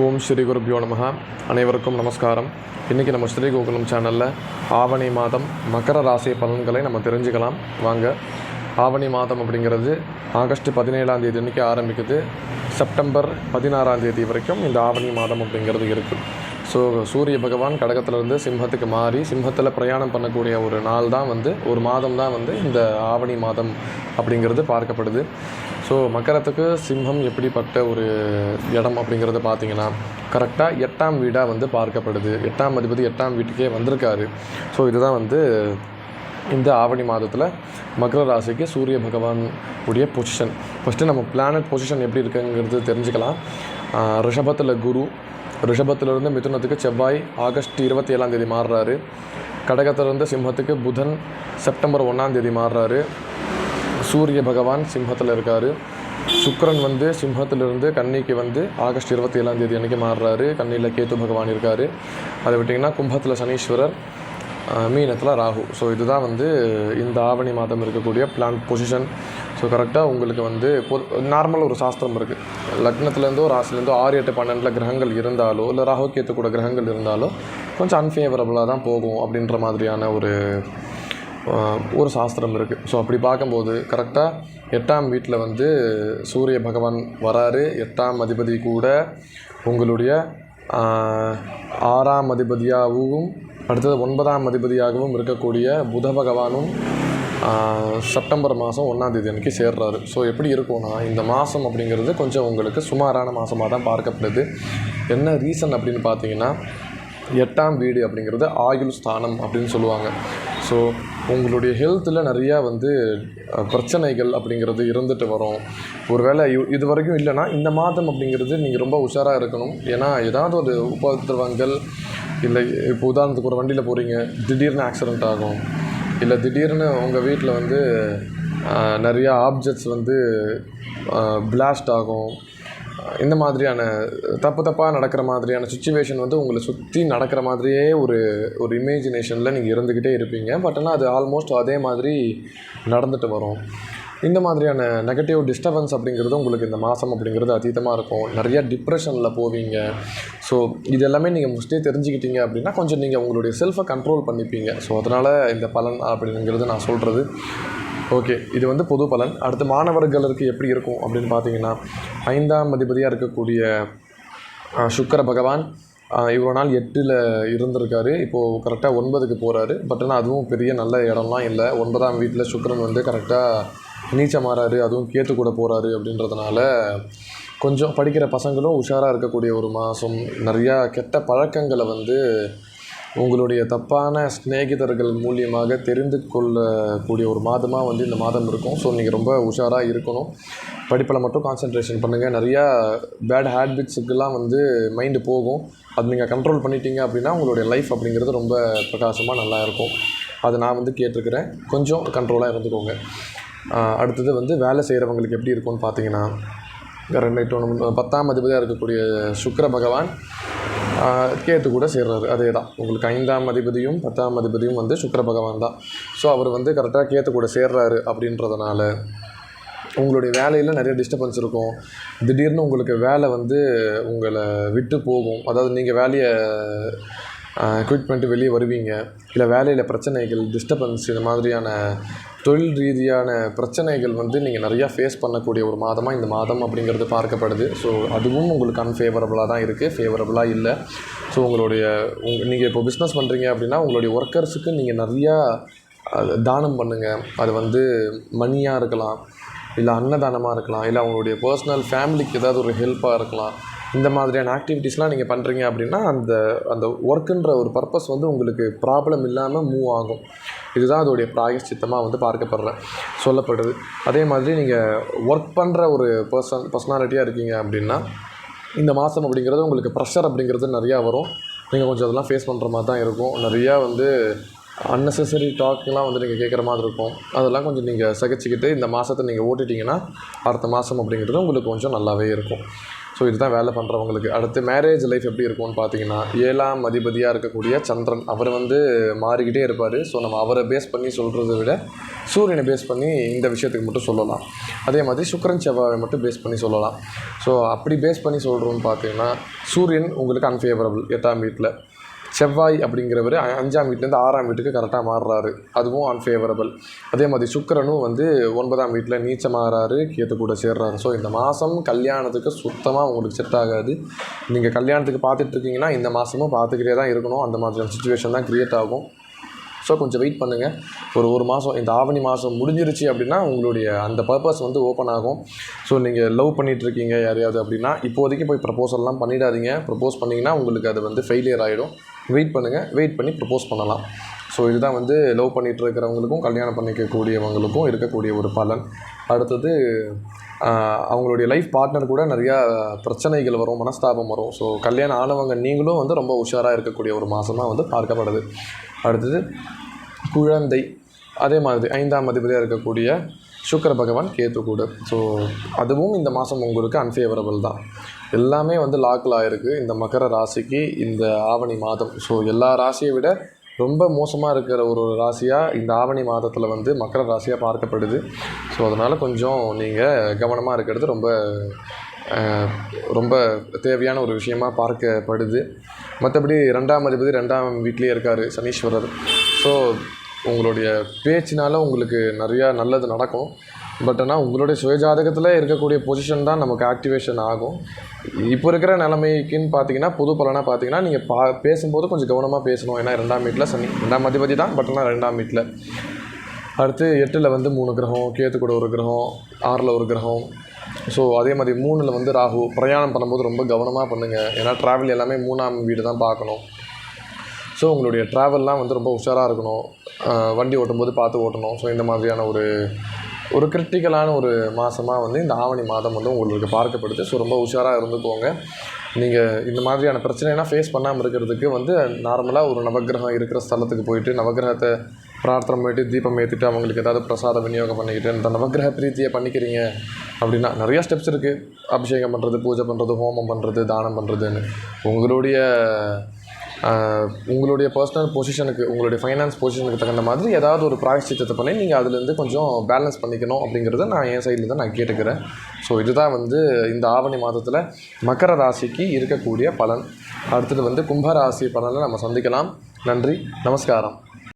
ஓம் ஸ்ரீ குருபியோ நமஹ. அனைவருக்கும் நமஸ்காரம். இன்றைக்கி நம்ம ஸ்ரீ கோகுலம் சேனலில் ஆவணி மாதம் மகர ராசி பலன்களை நம்ம தெரிஞ்சுக்கலாம். வாங்க. ஆவணி மாதம் அப்படிங்கிறது ஆகஸ்ட் பதினேழாம் தேதி அன்றைக்கி ஆரம்பிக்குது. செப்டம்பர் பதினாறாம் தேதி வரைக்கும் இந்த ஆவணி மாதம் அப்படிங்கிறது இருக்குது ஸோ சூரிய பகவான் கடகத்திலிருந்து சிம்மத்துக்கு மாறி சிம்மத்தில் பிரயாணம் பண்ணக்கூடிய ஒரு நாள் தான் வந்து ஒரு மாதம் தான் வந்து இந்த ஆவணி மாதம் அப்படிங்கிறது பார்க்கப்படுது. ஸோ மக்கரத்துக்கு சிம்மம் எப்படிப்பட்ட ஒரு இடம் அப்படிங்கிறத பார்த்தீங்கன்னா கரெக்டாக எட்டாம் வீடாக வந்து பார்க்கப்படுது. எட்டாம் அதிபதி எட்டாம் வீட்டுக்கே வந்திருக்காரு. ஸோ இதுதான் வந்து இந்த ஆவணி மாதத்தில் மகர ராசிக்கு சூரிய பகவான் உடைய பொசிஷன் ஃபஸ்ட்டு நம்ம பிளானட் பொசிஷன் எப்படி இருக்குங்கிறது தெரிஞ்சுக்கலாம். ரிஷபத்தில் குரு ரிஷபத்திலிருந்து மிதுனத்துக்கு செவ்வாய் ஆகஸ்ட் இருபத்தி ஏழாம் தேதி மாறுறாரு. கடகத்திலிருந்து சிம்மத்துக்கு புதன் செப்டம்பர் ஒன்றாம் தேதி மாறுறாரு. சூரிய பகவான் சிம்மத்தில் இருக்கார். சுக்கரன் வந்து சிம்மத்திலிருந்து கன்னிக்கு வந்து ஆகஸ்ட் இருபத்தி ஏழாம் தேதி அன்றைக்கி மாறுறாரு. கன்னியில் கேத்து பகவான் இருக்கார். அதை விட்டிங்கன்னா கும்பத்தில் சனீஸ்வரர் மீனத்தில் ராகு. ஸோ இதுதான் வந்து இந்த ஆவணி மாதம் இருக்கக்கூடிய பிளான் பொசிஷன் ஸோ கரெக்டாக உங்களுக்கு வந்து நார்மல் ஒரு சாஸ்திரம் இருக்குது லக்னத்துலேருந்தோ ராசிலேருந்தோ ஆறு எட்டு பன்னெண்டில் கிரகங்கள் இருந்தாலோ இல்லை ராகு கேத்து கூட கிரகங்கள் இருந்தாலோ கொஞ்சம் அன்ஃபேவரபுளாக தான் போகும் அப்படின்ற மாதிரியான ஒரு ஒரு சாஸ்திரம் இருக்குது ஸோ அப்படி பார்க்கும்போது கரெக்டாக எட்டாம் வீட்டில் வந்து சூரிய பகவான் வராரு. எட்டாம் அதிபதி கூட உங்களுடைய ஆறாம் அதிபதியாகவும் அடுத்தது ஒன்பதாம் அதிபதியாகவும் இருக்கக்கூடிய புத பகவானும் செப்டம்பர் மாதம் ஒன்றாந்தேதி அன்றைக்கி சேர்றாரு. ஸோ எப்படி இருக்கும்னா இந்த மாதம் அப்படிங்கிறது கொஞ்சம் உங்களுக்கு சுமாரான மாதமாக தான் பார்க்கப்படுது. என்ன ரீசன் அப்படின்னு பார்த்தீங்கன்னா எட்டாம் வீடு அப்படிங்கிறது ஆயுள் ஸ்தானம் அப்படின்னு சொல்லுவாங்க. ஸோ உங்களுடைய ஹெல்த்தில் நிறையா வந்து பிரச்சனைகள் அப்படிங்கிறது இருந்துட்டு வரும். ஒருவேளை இ- இது வரைக்கும் இல்லைன்னா இந்த மாதம் அப்படிங்கிறது நீங்கள் ரொம்ப உஷாராக இருக்கணும். ஏன்னா ஏதாவது ஒரு உபத்திரவங்கள் இல்லை இப்போ உதாரணத்துக்கு ஒரு வண்டியில் போகிறீங்க திடீர்னு ஆக்சிடெண்ட் ஆகும். இல்லை திடீர்னு உங்கள் வீட்டில் வந்து நிறையா ஆப்ஜெக்ட்ஸ் வந்து பிளாஸ்ட் ஆகும். இந்த மாதிரியான தப்பு தப்பாக நடக்கிற மாதிரியான சுச்சுவேஷன் வந்து உங்களை சுற்றி நடக்கிற மாதிரியே ஒரு ஒரு இமேஜினேஷனில் நீங்கள் இருந்துக்கிட்டே இருப்பீங்க. பட் ஆனால் அது ஆல்மோஸ்ட் அதே மாதிரி நடந்துட்டு வரும். இந்த மாதிரியான நெகட்டிவ் டிஸ்டர்பன்ஸ் அப்படிங்கிறது உங்களுக்கு இந்த மாதம் அப்படிங்கிறது அதீதமாக இருக்கும். நிறைய டிப்ரெஷனில் போவீங்க. ஸோ இது எல்லாமே நீங்கள் முஸ்டே தெரிஞ்சுக்கிட்டீங்க அப்படின்னா கொஞ்சம் நீங்கள் உங்களுடைய செல்ஃபை கண்ட்ரோல் பண்ணிப்பீங்க. ஸோ அதனால் இந்த பலன் அப்படிங்கிறது நான் சொல்கிறது ஓகே இது வந்து பொது பலன். அடுத்து மாணவர்களுக்கு எப்படி இருக்கும் அப்படின்னு பார்த்தீங்கன்னா ஐந்தாம் அதிபதியாக இருக்கக்கூடிய சுக்கர பகவான் இவ்வளோ நாள் எட்டில் இருந்திருக்காரு. இப்போது கரெக்டாக ஒன்பதுக்கு போகிறாரு பட் ஆனால் அதுவும் பெரிய நல்ல இடம்லாம் இல்லை. ஒன்பதாம் வீட்டில் சுக்கரன் வந்து கரெக்டாக நீச்சமாறாரு. அதுவும் கேத்து கூட போகிறாரு அப்படின்றதுனால கொஞ்சம் படிக்கிற பசங்களும் உஷாராக இருக்கக்கூடிய ஒரு மாதம் நிறையா கெட்ட பழக்கங்களை வந்து உங்களுடைய தப்பான சிநேகிதர்கள் மூலியமாக தெரிந்து கொள்ளக்கூடிய ஒரு மாதமாக வந்து இந்த மாதம் இருக்கும். ஸோ நீங்கள் ரொம்ப உஷாராக இருக்கணும். படிப்பில் மட்டும் கான்சென்ட்ரேஷன் பண்ணுங்கள் நிறையா பேட் ஹேபிட்ஸுக்கெல்லாம் வந்து மைண்டு போகும். அது நீங்கள் கண்ட்ரோல் பண்ணிட்டீங்க அப்படின்னா உங்களுடைய லைஃப் அப்படிங்கிறது ரொம்ப பிரகாசமாக நல்லா இருக்கும். அதை நான் வந்து கேட்டிருக்கிறேன். கொஞ்சம் கண்ட்ரோலாக இருந்துக்கோங்க. அடுத்தது வந்து வேலை செய்கிறவங்களுக்கு எப்படி இருக்கும்னு பார்த்தீங்கன்னா ரெண்டு ஒன்று பத்தாம் அதிபதியாக இருக்கக்கூடிய சுக்கர பகவான் கேத்து கூட சேர்றாரு. அதே தான் உங்களுக்கு ஐந்தாம் அதிபதியும் பத்தாம் அதிபதியும் வந்து சுக்கர பகவான் தான். ஸோ அவர் வந்து கரெக்டாக கேத்து கூட சேர்றாரு அப்படின்றதுனால உங்களுடைய வேலையில் நிறைய டிஸ்டர்பன்ஸ் இருக்கும். திடீர்னு உங்களுக்கு வேலை வந்து உங்களை விட்டு போகும். அதாவது நீங்கள் வேலையை குவிட் பண்ணிட்டு வெளியே வருவீங்க. இல்லை வேலையில் பிரச்சனைகள் டிஸ்டர்பன்ஸ் இந்த மாதிரியான தொழில் ரீதியான பிரச்சனைகள் வந்து நீங்கள் நிறையா ஃபேஸ் பண்ணக்கூடிய ஒரு மாதமாக இந்த மாதம் அப்படிங்கிறது பார்க்கப்படுது. ஸோ அதுவும் உங்களுக்கு அன்ஃபேவரபுளாக தான் இருக்குது ஃபேவரபுளாக இல்லை. ஸோ உங்களுடைய உங் நீங்கள் இப்போ பிஸ்னஸ் பண்ணுறீங்க அப்படின்னா உங்களுடைய ஒர்க்கர்ஸுக்கு நீங்கள் நிறையா தானம் பண்ணுங்கள் அது வந்து மணியாக இருக்கலாம் இல்லை அன்னதானமாக இருக்கலாம் இல்லை அவங்களுடைய பர்சனல் ஃபேமிலிக்கு ஏதாவது ஒரு ஹெல்ப்பாக இருக்கலாம். இந்த மாதிரியான ஆக்டிவிட்டீஸ்லாம் நீங்கள் பண்ணுறீங்க அப்படின்னா அந்த அந்த ஒர்க்குன்ற ஒரு பர்பஸ் வந்து உங்களுக்கு ப்ராப்ளம் இல்லாமல் மூவ் ஆகும். இதுதான் அதோடைய பிராயஷ்சித்தமாக வந்து பார்க்கப்படுறேன் சொல்லப்படுது. அதே மாதிரி நீங்கள் ஒர்க் பண்ணுற ஒரு பர்சன் பர்சனாலிட்டியாக இருக்கீங்க அப்படின்னா இந்த மாதம் அப்படிங்கிறது உங்களுக்கு ப்ரெஷர் அப்படிங்கிறது நிறையா வரும். நீங்கள் கொஞ்சம் அதெல்லாம் ஃபேஸ் பண்ணுற மாதிரி தான் இருக்கும். நிறையா வந்து அன்னெசரி டாக்லாம் வந்து நீங்கள் கேட்குற மாதிரி இருக்கும். அதெல்லாம் கொஞ்சம் நீங்கள் சகிச்சுக்கிட்டு இந்த மாதத்தை நீங்கள் ஓட்டிட்டீங்கன்னா அடுத்த மாதம் அப்படிங்கிறது உங்களுக்கு கொஞ்சம் நல்லாவே இருக்கும். ஸோ இதுதான் வேலை பண்ணுறவங்களுக்கு அடுத்து மேரேஜ் லைஃப் எப்படி இருக்கும்னு பார்த்தீங்கன்னா ஏழாம் அதிபதியாக இருக்கக்கூடிய சந்திரன் அவர் வந்து மாறிக்கிட்டே இருப்பார். ஸோ நம்ம அவரை பேஸ் பண்ணி சொல்கிறத விட சூரியனை பேஸ் பண்ணி இந்த விஷயத்துக்கு மட்டும் சொல்லலாம். அதே மாதிரி சுக்கரன் செவ்வாயை மட்டும் பேஸ் பண்ணி சொல்லலாம். ஸோ அப்படி பேஸ் பண்ணி சொல்கிறோம்னு பார்த்தீங்கன்னா சூரியன் உங்களுக்கு அன்ஃபேவரபிள் எட்டாம் வீட்டில் செவ்வாய் அப்படிங்கிறவர் அஞ்சாம் வீட்டிலேருந்து ஆறாம் வீட்டுக்கு கரெக்டாக மாறுறாரு. அதுவும் அன்ஃபேவரபிள் அதே மாதிரி சுக்கரனும் வந்து ஒன்பதாம் வீட்டில் நீச்சமாகறாரு கேத்து கூட சேர்றாரு. ஸோ இந்த மாதம் கல்யாணத்துக்கு சுத்தமாக உங்களுக்கு செட் ஆகாது. நீங்கள் கல்யாணத்துக்கு பார்த்துட்டு இருக்கீங்கன்னா இந்த மாதமும் பார்த்துக்கிட்டே தான் இருக்கணும். அந்த மாதிரியான சுச்சுவேஷன் தான் க்ரியேட் ஆகும். ஸோ கொஞ்சம் வெயிட் பண்ணுங்கள் ஒரு ஒரு மாதம் இந்த ஆவணி மாதம் முடிஞ்சிருச்சு அப்படின்னா உங்களுடைய அந்த பர்பஸ் வந்து ஓப்பன் ஆகும். ஸோ நீங்கள் லவ் பண்ணிகிட்ருக்கீங்க யாரையாவது அப்படின்னா இப்போதைக்கு போய் ப்ரப்போசல்லாம் பண்ணிடாதீங்க. ப்ரப்போஸ் பண்ணிங்கன்னா உங்களுக்கு அது வந்து ஃபெயிலியர் ஆகிடும் வெயிட் பண்ணுங்கள் வெயிட் பண்ணி ப்ரப்போஸ் பண்ணலாம். ஸோ இதுதான் வந்து லவ் பண்ணிகிட்டு இருக்கிறவங்களுக்கும் கல்யாணம் பண்ணிக்கக்கூடியவங்களுக்கும் இருக்கக்கூடிய ஒரு பலன். அடுத்தது அவங்களுடைய லைஃப் பார்ட்னர் கூட நிறையா பிரச்சனைகள் வரும் மனஸ்தாபம் வரும். ஸோ கல்யாணம் ஆனவங்க நீங்களும் வந்து ரொம்ப உஷாராக இருக்கக்கூடிய ஒரு மாதமாக வந்து பார்க்கப்படுது. அடுத்தது குழந்தை. அதே மாதிரி ஐந்தாம் அதிபதியாக இருக்கக்கூடிய சுக்கர பகவான் கேத்து கூட. ஸோ அதுவும் இந்த மாதம் உங்களுக்கு அன்ஃபேவரபிள் தான். எல்லாமே வந்து லாக்கில் ஆகிருக்கு இந்த மகர ராசிக்கு இந்த ஆவணி மாதம். ஸோ எல்லா ராசியை விட ரொம்ப மோசமாக இருக்கிற ஒரு ராசியாக இந்த ஆவணி மாதத்தில் வந்து மகர ராசியாக பார்க்கப்படுது. ஸோ அதனால் கொஞ்சம் நீங்கள் கவனமாக இருக்கிறது ரொம்ப ரொம்ப தேவையான ஒரு விஷயமா பார்க்கப்படுது. மற்றபடி ரெண்டாம் அதிபதி ரெண்டாம் வீட்லேயே இருக்கார் சனீஸ்வரர். ஸோ உங்களுடைய பேச்சினால உங்களுக்கு நிறையா நல்லது நடக்கும். பட் ஆனால் உங்களுடைய சுயஜாதகத்தில் இருக்கக்கூடிய பொசிஷன் தான் நமக்கு ஆக்டிவேஷன் ஆகும். இப்போ இருக்கிற நிலைமைக்குன்னு பார்த்தீங்கன்னா புது பலனாக பார்த்தீங்கன்னா நீங்கள் பா பேசும்போது கொஞ்சம் கவனமாக பேசணும். ஏன்னா ரெண்டாம் வீட்டில் சனி ரெண்டாம் அதிபதி தான் பட் ஆனால் ரெண்டாம் வீட்டில் அடுத்து எட்டில் வந்து மூணு கிரகம் கேத்து கூட ஒரு கிரகம் ஆறில் ஒரு கிரகம். ஸோ அதே மாதிரி மூணில் வந்து ராகு பிரயாணம் பண்ணும்போது ரொம்ப கவனமாக பண்ணுங்கள் ஏன்னா ட்ராவல் எல்லாமே மூணாம் வீடு தான் பார்க்கணும். ஸோ உங்களுடைய ட்ராவல்லாம் வந்து ரொம்ப உஷாராக இருக்கணும். வண்டி ஓட்டும்போது பார்த்து ஓட்டணும். ஸோ இந்த மாதிரியான ஒரு ஒரு கிரிட்டிக்கலான ஒரு மாதமாக வந்து இந்த ஆவணி மாதம் வந்து உங்களுக்கு பார்க்கப்படுது. ஸோ ரொம்ப உஷாராக இருந்துக்கோங்க நீங்கள் இந்த மாதிரியான பிரச்சனைலாம் ஃபேஸ் பண்ணாமல் இருக்கிறதுக்கு வந்து நார்மலாக ஒரு நவக்கிரகம் இருக்கிற ஸ்தலத்துக்கு போயிட்டு நவக்கிரகத்தை பிரார்த்தனை போயிட்டு தீபம் ஏற்றிட்டு அவங்களுக்கு ஏதாவது பிரசாதம் விநியோகம் பண்ணிக்கிட்டு இந்த நவக்கிரக பிரீத்தியை பண்ணிக்கிறீங்க அப்படின்னா நிறையா ஸ்டெப்ஸ் இருக்குது அபிஷேகம் பண்ணுறது பூஜை பண்ணுறது ஹோமம் பண்ணுறது தானம் பண்ணுறதுன்னு உங்களுடைய உங்களுடைய பர்சனல் பொசிஷனுக்கு உங்களுடைய ஃபைனான்ஸ் பொசிஷனுக்கு தகுந்த மாதிரி ஏதாவது ஒரு பிராயச்சித்தத்தை பண்ணி நீங்கள் அதுலேருந்து கொஞ்சம் பேலன்ஸ் பண்ணிக்கணும் அப்படிங்கிறத நான் என் சைடில் தான் நான் கேட்டுக்கிறேன். ஸோ இதுதான் வந்து இந்த ஆவணி மாதத்தில் மகர ராசிக்கு இருக்கக்கூடிய பலன். அடுத்தது வந்து கும்ப ராசி பலனை நம்ம சந்திக்கலாம். நன்றி நமஸ்காரம்.